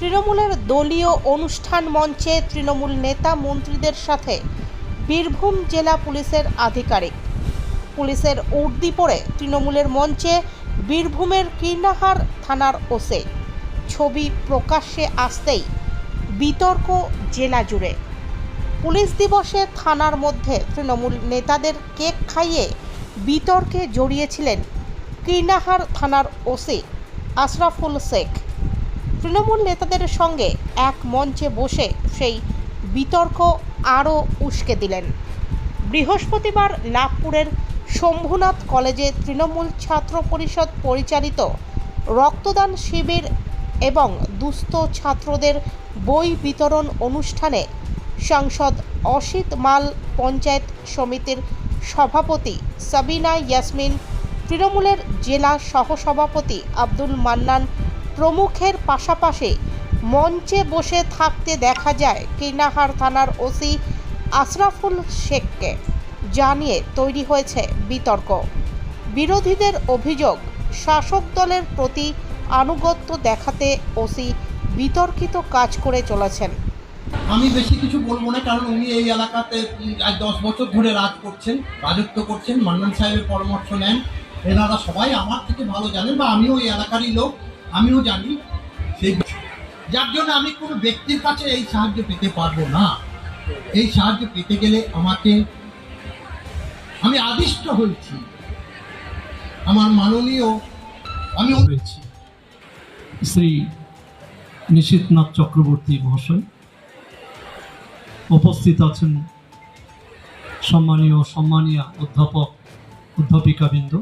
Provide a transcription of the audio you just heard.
তৃণমূলের দলীয় অনুষ্ঠান মঞ্চে তৃণমূল নেতা মন্ত্রীদের সাথে বীরভূম জেলা পুলিশের আধিকারিক। পুলিশের উর্দি পরে তৃণমূলের মঞ্চে বীরভূমের কীর্ণাহার থানার ওসে। ছবি প্রকাশ্যে আসতেই বিতর্ক জেলা জুড়ে। পুলিশ দিবসে থানার মধ্যে তৃণমূল নেতাদের কেক খাইয়ে বিতর্কে জড়িয়েছিলেন কীর্ণাহার থানার ওসি আশরাফুল শেখ। তৃণমূল নেতাদের সঙ্গে এক মঞ্চে বসে সেই বিতর্ক আরও উস্কে দিলেন। বৃহস্পতিবার নাগপুরের শম্ভুনাথ কলেজে তৃণমূল ছাত্র পরিষদ পরিচালিত রক্তদান শিবির এবং দুস্থ ছাত্রদের বই বিতরণ অনুষ্ঠানে সাংসদ অসিত মাল, পঞ্চায়েত সমিতির সভাপতি সাবিনা ইয়াসমিন, তৃণমূলের জেলা সহসভাপতি আব্দুল মান্নান প্রমুখের পাশাপাশি মঞ্চে বসে থাকতে দেখা যায় কীর্ণাহার থানার ওসি আশরাফুল শেখকে। জানিয়ে তৈরি হয়েছে বিতর্ক। বিরোধীদের অভিযোগ, শাসক দলের প্রতি আনুগত্য দেখাতে ওসি বিতর্কিত কাজ করে চলেছেন। আমি বেশি কিছু বলব না, কারণ উনি এই এলাকাতে আজ দশ বছর ধরে রাজ করছেন, রাজত্ব করছেন, মান্নান সাহেবের পরামর্শ নেন। এনারা সবাই আমার থেকে ভালো জানেন বা আমিও এই এলাকারই লোক। আমিও জানি সেই যার জন্য আমি কোনো ব্যক্তির কাছে এই সাহায্য পেতে পারব না। এই সাহায্য পেতে গেলে আমাকে আমি আদিষ্ট হয়েছি। আমার মাননীয় আমি হয়েছি শ্রী নিশীথনাথ চক্রবর্তী মহাশয়। উপস্থিত আছেন সম্মানীয় সম্মানীয় অধ্যাপক, অধ্যাপিকাবৃন্দ।